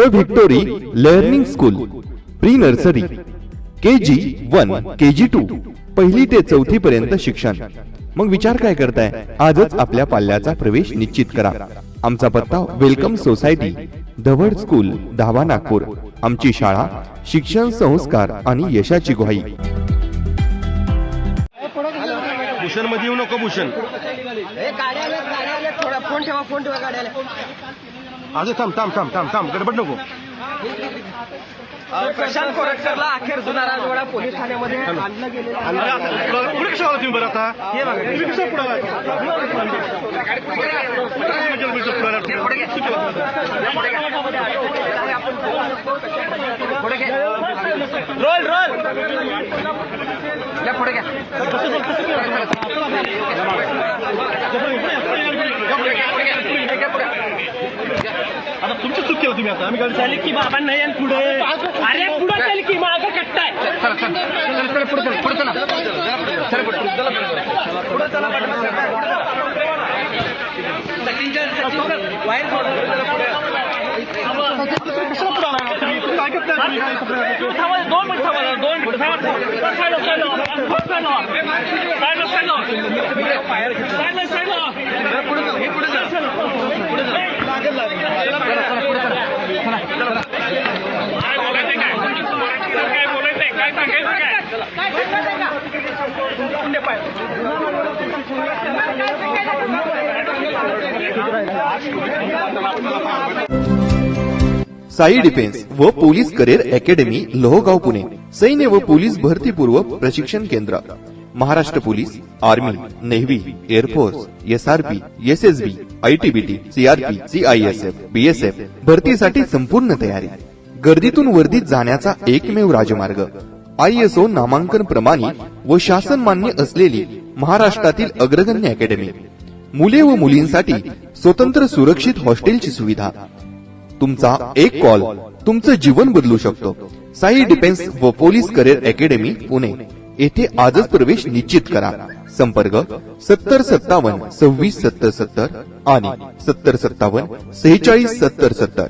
The victory learning school pre nursery K G one K G two पहिली ते चौथी पर्यंत शिक्षण. मग विचार काय करताय? आजच आपल्या पाल्याचा प्रवेश निश्चित करा. आमचा पत्ता वेलकम सोसायटी धवड स्कूल धावा नागपूर. आमची शाळा शिक्षण संस्कार आणि यशाची ग्वाही. भूषणमध्ये येऊ नको भूषण. थोडा फोन ठेवा फोन ठेवा गाड्या आल्यात. आज थांब थांब थांब थांब थांब गडबड नको प्रशांत कोरटकरला अखेर जुना राजवाडा पोलीस ठाण्यामध्ये आणलं गेलेलं आहे. पुढे कशा तुम्ही बरं आता हे. तुम्ही कशा पुढे आला? रोल रोल या पुढे घ्या. आता तुमची चूक केलं तुम्ही आता. आम्ही गाडी चल की बाबा नाही आणि पुढे. अरे पुढे चल की माग कट्टाय वायर तुम्ही ऐकत नाही तुम्ही काय करताय? थांबा दोन मिनिट थांबा दोन मिनिट थांबा थांबा. साईडला, साईडला. साईडला. काय काय बोलायचंय काय सांगायचं काय साई डिफेन्स व police career academy Lohegaon Pune. सैन्य व पोलीस भरतीपूर्व प्रशिक्षण केंद्र. Maharashtra police army navy air force S R P S S B ITBT CRP CISF BSF भरतीसाठी संपूर्ण तयारी. गर्दीतून वर्दीत जाण्याचा एकमेव राजमार्ग. आयएसओ नामांकन प्रमाणे व शासन मान्य असलेली महाराष्ट्रातील अग्रगण्य अकॅडमी. मुले व मुलींसाठी स्वतंत्र सुरक्षित हॉस्टेलची सुविधा. तुमचा एक कॉल तुमचं जीवन बदलू शकतो. साई डिफेन्स व पोलीस करिअर अकॅडमी पुणे. येथे आजच प्रवेश निश्चित करा. संपर्क सत्तर सत्तावन्न सव्वीस सत्तर सत्तर आणि सत्तर सत्तावन्न सेहेचाळीस सत्तर सत्तर.